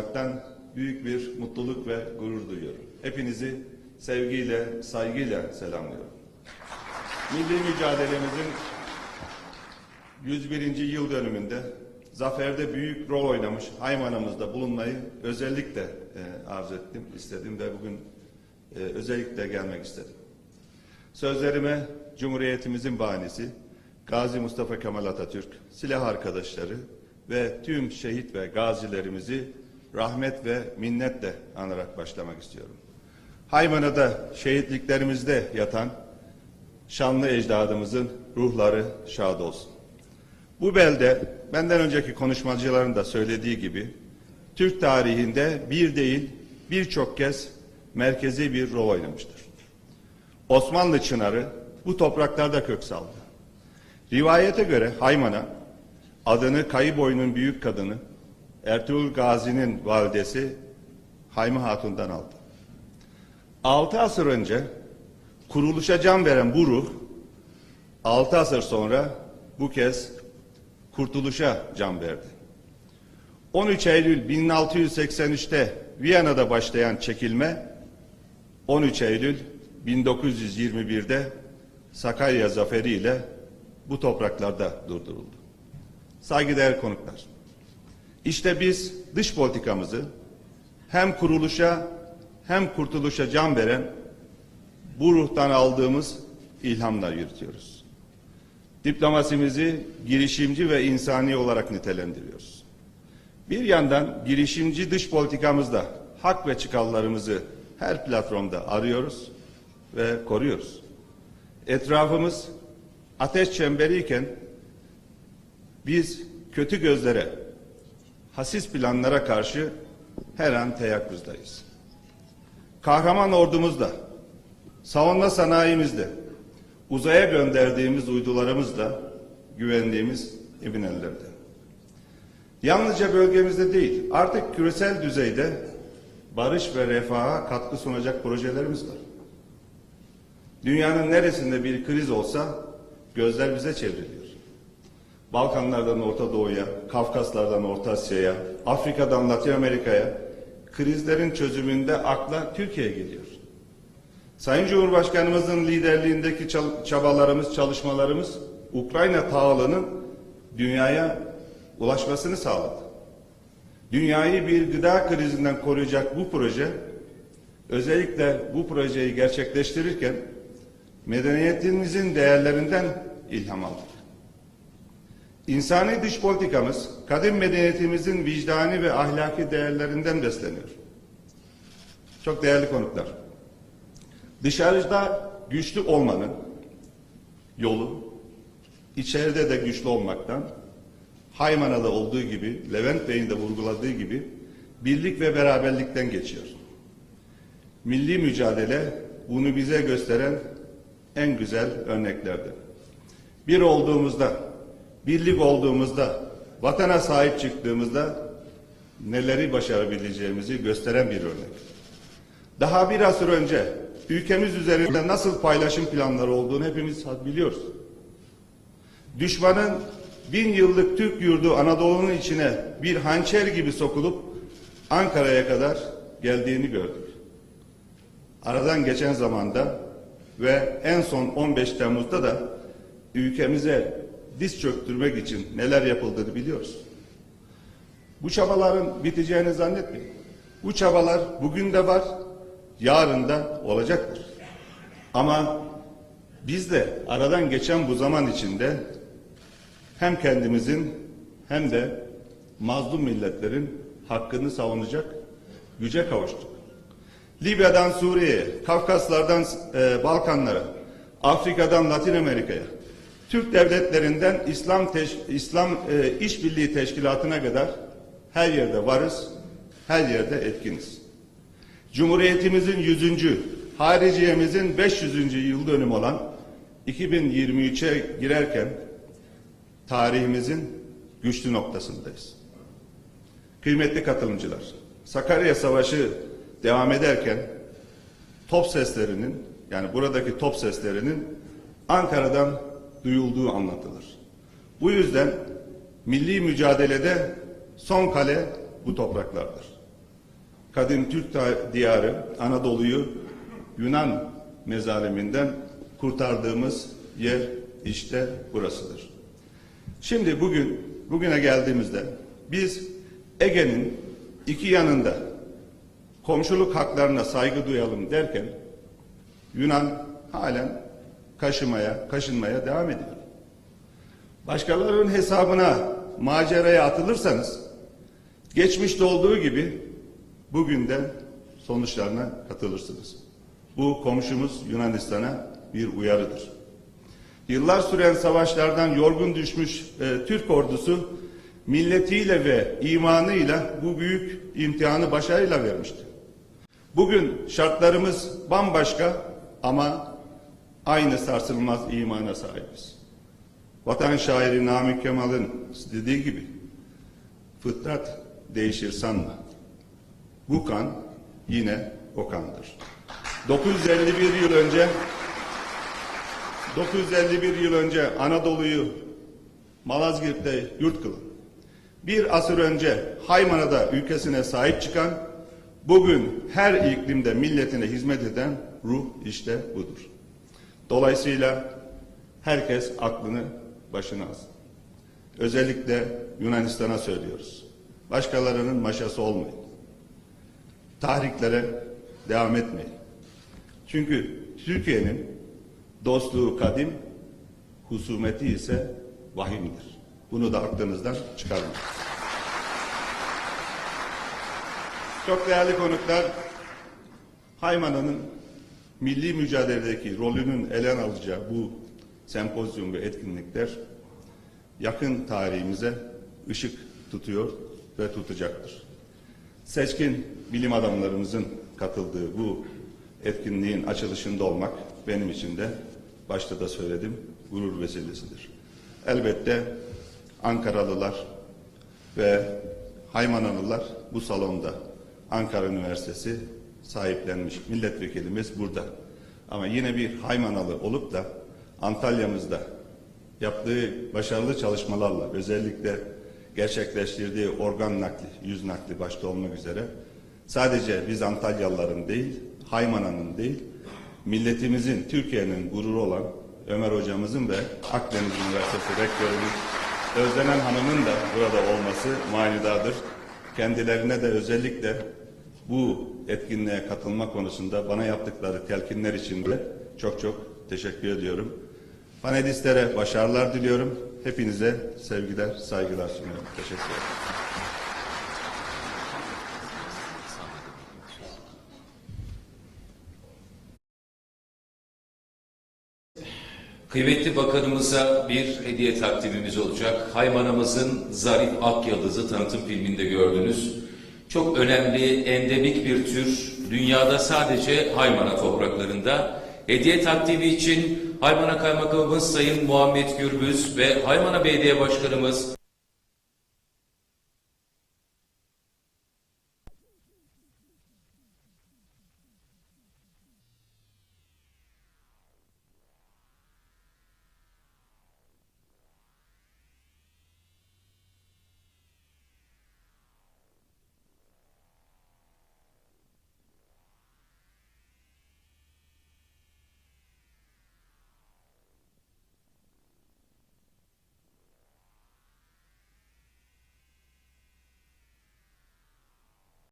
olmaktan büyük bir mutluluk ve gurur duyuyorum. Hepinizi sevgiyle, saygıyla selamlıyorum. Milli mücadelemizin 101. yıl dönümünde zaferde büyük rol oynamış Haymanımızda bulunmayı özellikle e, arz ettim, istedim ve bugün e, özellikle gelmek istedim. Sözlerime Cumhuriyetimizin bahanesi Gazi Mustafa Kemal Atatürk, silah arkadaşları ve tüm şehit ve gazilerimizi rahmet ve minnetle anarak başlamak istiyorum. Haymana'da şehitliklerimizde yatan şanlı ecdadımızın ruhları şad olsun. Bu belde benden önceki konuşmacıların da söylediği gibi Türk tarihinde bir değil birçok kez merkezi bir rol oynamıştır. Osmanlı Çınarı bu topraklarda kök saldı. Rivayete göre Hayman'a adını Kayıboy'un büyük kadını Ertuğrul Gazi'nin validesi Haymi Hatun'dan aldı. Altı asır önce kuruluşa can veren bu ruh altı asır sonra bu kez kurtuluşa can verdi. 13 Eylül 1683'te Viyana'da başlayan çekilme 13 Eylül 1921'de Sakarya Zaferi ile bu topraklarda durduruldu. Saygıdeğer konuklar. İşte biz dış politikamızı hem kuruluşa hem kurtuluşa can veren bu ruhtan aldığımız ilhamla yürütüyoruz. Diplomasimizi girişimci ve insani olarak nitelendiriyoruz. Bir yandan girişimci dış politikamızda hak ve çıkarlarımızı her platformda arıyoruz ve koruyoruz. Etrafımız ateş çemberiyken biz kötü gözlere, hasis planlara karşı her an teyakkuzdayız. Kahraman ordumuzda, savunma sanayimizde, uzaya gönderdiğimiz uydularımızla güvendiğimiz emin ellerde. Yalnızca bölgemizde değil, artık küresel düzeyde barış ve refaha katkı sunacak projelerimiz var. Dünyanın neresinde bir kriz olsa gözler bize çevriliyor. Balkanlardan Orta Doğu'ya, Kafkaslardan Orta Asya'ya, Afrika'dan Latin Amerika'ya krizlerin çözümünde akla Türkiye geliyor. Sayın Cumhurbaşkanımızın liderliğindeki çabalarımız, çalışmalarımız Ukrayna tahılının dünyaya ulaşmasını sağladı. Dünyayı bir gıda krizinden koruyacak bu proje özellikle bu projeyi gerçekleştirirken medeniyetimizin değerlerinden ilham aldık. İnsani dış politikamız kadim medeniyetimizin vicdani ve ahlaki değerlerinden besleniyor. Çok değerli konuklar. Dışarıda güçlü olmanın yolu içeride de güçlü olmaktan Haymana'da olduğu gibi Levent Bey'in de vurguladığı gibi birlik ve beraberlikten geçiyor. Milli mücadele bunu bize gösteren en güzel örneklerdir. Bir olduğumuzda, birlik olduğumuzda, vatana sahip çıktığımızda neleri başarabileceğimizi gösteren bir örnek. Daha bir asır önce ülkemiz üzerinde nasıl paylaşım planları olduğunu hepimiz biliyoruz. Düşmanın bin yıllık Türk yurdu Anadolu'nun içine bir hançer gibi sokulup Ankara'ya kadar geldiğini gördük. Aradan geçen zamanda ve en son 15 Temmuz'da da ülkemize diz çöktürmek için neler yapıldığını biliyoruz. Bu çabaların biteceğini zannetmeyin. Bu çabalar bugün de var, yarın da olacaktır. Ama biz de aradan geçen bu zaman içinde hem kendimizin hem de mazlum milletlerin hakkını savunacak güce kavuştuk. Libya'dan Suriye'ye, Kafkaslardan e, Balkanlara, Afrika'dan Latin Amerika'ya, Türk devletlerinden İslam teş, İslam e, İşbirliği Teşkilatı'na kadar her yerde varız, her yerde etkiniz. Cumhuriyetimizin 100. hariciyemizin 500. yıl dönümü olan 2023'e girerken tarihimizin güçlü noktasındayız. Kıymetli katılımcılar, Sakarya Savaşı devam ederken top seslerinin yani buradaki top seslerinin Ankara'dan duyulduğu anlatılır. Bu yüzden milli mücadelede son kale bu topraklardır. kadim Türk diyarı Anadolu'yu Yunan mezaliminden kurtardığımız yer işte burasıdır. Şimdi bugün, bugüne geldiğimizde biz Ege'nin iki yanında komşuluk haklarına saygı duyalım derken Yunan halen kaşımaya, kaşınmaya devam ediyor. Başkalarının hesabına maceraya atılırsanız geçmişte olduğu gibi bugün de sonuçlarına katılırsınız. Bu komşumuz Yunanistan'a bir uyarıdır. Yıllar süren savaşlardan yorgun düşmüş e, Türk ordusu milletiyle ve imanıyla bu büyük imtihanı başarıyla vermişti. Bugün şartlarımız bambaşka ama aynı sarsılmaz imana sahibiz. Vatan şairi Namık Kemal'ın dediği gibi fıtrat değişir sanma. Bu kan yine o kandır. 951 yıl önce 951 yıl önce Anadolu'yu Malazgirt'te yurt kılan, bir asır önce Haymana'da ülkesine sahip çıkan, bugün her iklimde milletine hizmet eden ruh işte budur. Dolayısıyla herkes aklını başına alsın. Özellikle Yunanistan'a söylüyoruz. Başkalarının maşası olmayın. Tahriklere devam etmeyin. Çünkü Türkiye'nin dostluğu kadim, husumeti ise vahimdir. Bunu da aklınızdan çıkarmayın. Çok değerli konuklar, Haymana'nın milli mücadeledeki rolünün ele alacağı bu sempozyum ve etkinlikler yakın tarihimize ışık tutuyor ve tutacaktır. Seçkin bilim adamlarımızın katıldığı bu etkinliğin açılışında olmak benim için de başta da söyledim gurur vesilesidir. Elbette Ankaralılar ve Haymanalılar bu salonda Ankara Üniversitesi sahiplenmiş milletvekilimiz burada. Ama yine bir Haymanalı olup da Antalya'mızda yaptığı başarılı çalışmalarla özellikle gerçekleştirdiği organ nakli, yüz nakli başta olmak üzere sadece biz Antalyalıların değil, Haymana'nın değil, milletimizin, Türkiye'nin gururu olan Ömer hocamızın ve Akdeniz Üniversitesi rektörümüz Özlenen Hanım'ın da burada olması manidardır. Kendilerine de özellikle bu etkinliğe katılma konusunda bana yaptıkları telkinler için de çok çok teşekkür ediyorum. Panelistlere başarılar diliyorum. Hepinize sevgiler, saygılar sunuyorum. Teşekkür ederim. Kıymetli bakanımıza bir hediye takdimimiz olacak. Haymanamızın Zarif Akyıldız'ı tanıtım filminde gördünüz. Çok önemli, endemik bir tür. Dünyada sadece Haymana topraklarında. Hediye takdimi için Haymana Kaymakamımız Sayın Muhammed Gürbüz ve Haymana Belediye Başkanımız